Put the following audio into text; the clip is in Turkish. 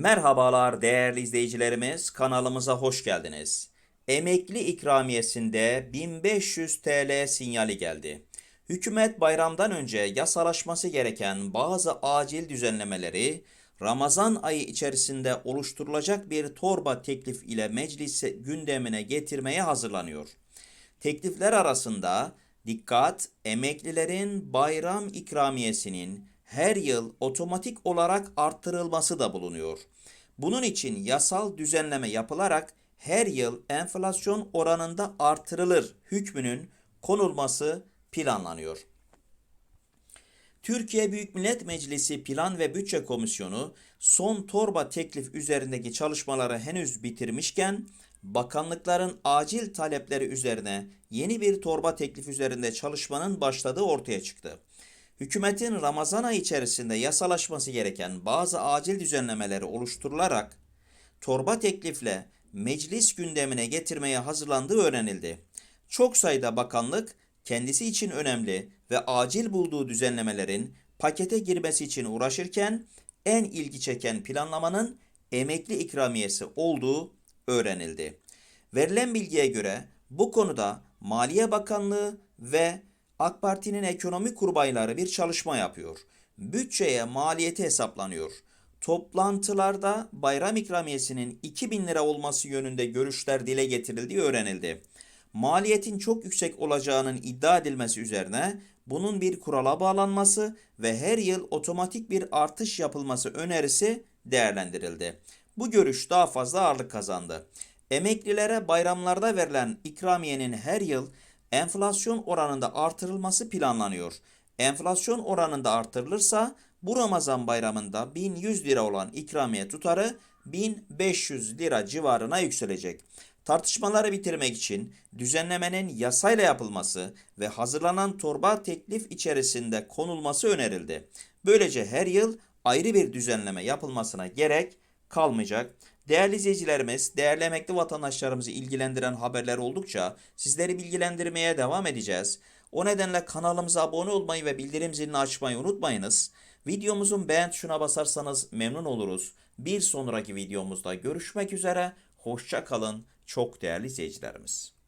Merhabalar değerli izleyicilerimiz, kanalımıza hoş geldiniz. Emekli ikramiyesinde 1500 TL sinyali geldi. Hükümet bayramdan önce yasalaşması gereken bazı acil düzenlemeleri Ramazan ayı içerisinde oluşturulacak bir torba teklif ile meclis gündemine getirmeye hazırlanıyor. Teklifler arasında dikkat emeklilerin bayram ikramiyesinin her yıl otomatik olarak arttırılması da bulunuyor. Bunun için yasal düzenleme yapılarak her yıl enflasyon oranında artırılır hükmünün konulması planlanıyor. Türkiye Büyük Millet Meclisi Plan ve Bütçe Komisyonu son torba teklif üzerindeki çalışmaları henüz bitirmişken bakanlıkların acil talepleri üzerine yeni bir torba teklif üzerinde çalışmanın başladığı ortaya çıktı. Hükümetin Ramazan ayı içerisinde yasalaşması gereken bazı acil düzenlemeleri oluşturularak torba teklifle meclis gündemine getirmeye hazırlandığı öğrenildi. Çok sayıda bakanlık kendisi için önemli ve acil bulduğu düzenlemelerin pakete girmesi için uğraşırken en ilgi çeken planlamanın emekli ikramiyesi olduğu öğrenildi. Verilen bilgiye göre bu konuda Maliye Bakanlığı ve AK Parti'nin ekonomi kurbayları bir çalışma yapıyor. Bütçeye maliyeti hesaplanıyor. Toplantılarda bayram ikramiyesinin 2000 lira olması yönünde görüşler dile getirildiği öğrenildi. Maliyetin çok yüksek olacağının iddia edilmesi üzerine bunun bir kurala bağlanması ve her yıl otomatik bir artış yapılması önerisi değerlendirildi. Bu görüş daha fazla ağırlık kazandı. Emeklilere bayramlarda verilen ikramiyenin her yıl enflasyon oranında artırılması planlanıyor. Enflasyon oranında artırılırsa bu Ramazan bayramında 1100 lira olan ikramiye tutarı 1500 lira civarına yükselecek. Tartışmaları bitirmek için düzenlemenin yasayla yapılması ve hazırlanan torba teklif içerisinde konulması önerildi. Böylece her yıl ayrı bir düzenleme yapılmasına gerek kalmayacak. Değerli izleyicilerimiz, değerli emekli vatandaşlarımızı ilgilendiren haberler oldukça sizleri bilgilendirmeye devam edeceğiz. O nedenle kanalımıza abone olmayı ve bildirim zilini açmayı unutmayınız. Videomuzun beğen tuşuna basarsanız memnun oluruz. Bir sonraki videomuzda görüşmek üzere. Hoşça kalın çok değerli izleyicilerimiz.